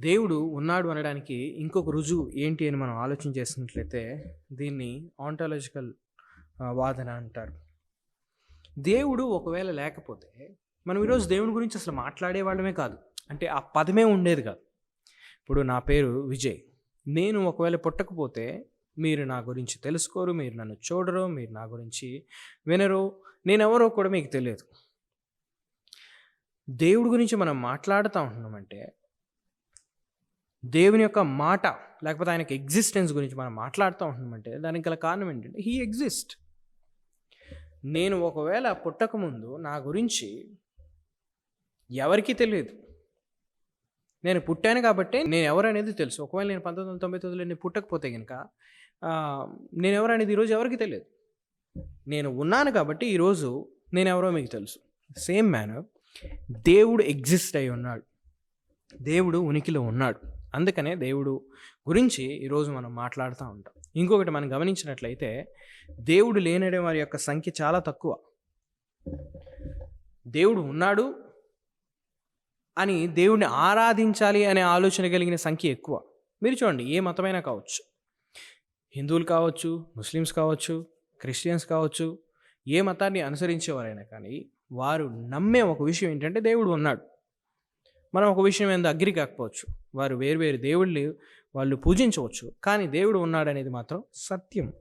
దేవుడు ఉన్నాడు అనడానికి ఇంకొక రుజువు ఏంటి అని మనం ఆలోచన చేసినట్లయితే దీన్ని ఆంటాలజికల్ వాదన అంటారు. దేవుడు ఒకవేళ లేకపోతే మనం ఈరోజు దేవుని గురించి అసలు మాట్లాడే వాళ్ళమే కాదు. అంటే ఆ పదమే ఉండేది కాదు. ఇప్పుడు నా పేరు విజయ్. నేను ఒకవేళ పుట్టకపోతే మీరు నా గురించి తెలుసుకోరు మీరు నన్ను చూడరు మీరు నా గురించి వినరు నేనెవరో కూడా మీకు తెలియదు. దేవుడి గురించి మనం మాట్లాడుతూ ఉంటున్నామంటే దేవుని యొక్క మాట లేకపోతే ఆయనకి ఎగ్జిస్టెన్స్ గురించి మనం మాట్లాడుతూ ఉంటున్నామంటే దానికి గల కారణం ఏంటంటే హీ ఎగ్జిస్ట్ నేను ఒకవేళ పుట్టకముందు నా గురించి ఎవరికీ తెలియదు. నేను పుట్టాను కాబట్టి నేను ఎవరనేది తెలుసు. ఒకవేళ నేను పంతొమ్మిది వందల తొంభై తొమ్మిదిలో నేను పుట్టకపోతే కనుక నేను ఎవరనేది ఈరోజు ఎవరికి తెలియదు. నేను ఉన్నాను కాబట్టి ఈరోజు నేను ఎవరో మీకు తెలుసు. సేమ్ మ్యానర్ దేవుడు ఎగ్జిస్ట్ అయి ఉన్నాడు. దేవుడు ఉనికిలో ఉన్నాడు. అందుకనే దేవుడు గురించి ఈరోజు మనం మాట్లాడుతూ ఉంటాం. ఇంకొకటి మనం గమనించినట్లయితే దేవుడు లేనడే వారి యొక్క సంఖ్య చాలా తక్కువ. దేవుడు ఉన్నాడు అని దేవుడిని ఆరాధించాలి అనే ఆలోచన కలిగిన సంఖ్య ఎక్కువ. మీరు చూడండి ఏ మతమైనా కావచ్చు. హిందువులు కావచ్చు ముస్లిమ్స్ కావచ్చు క్రిస్టియన్స్ కావచ్చు ఏ మతాన్ని అనుసరించేవారైనా కానీ వారు నమ్మే ఒక విషయం ఏంటంటే దేవుడు ఉన్నాడు. మనం ఒక విషయం ఏందో అగ్రి కాకపోవచ్చు. వారు వేరు వేరు దేవుళ్ళు వాళ్ళు పూజించవచ్చు. కానీ దేవుడు ఉన్నాడనేది మాత్రం సత్యం.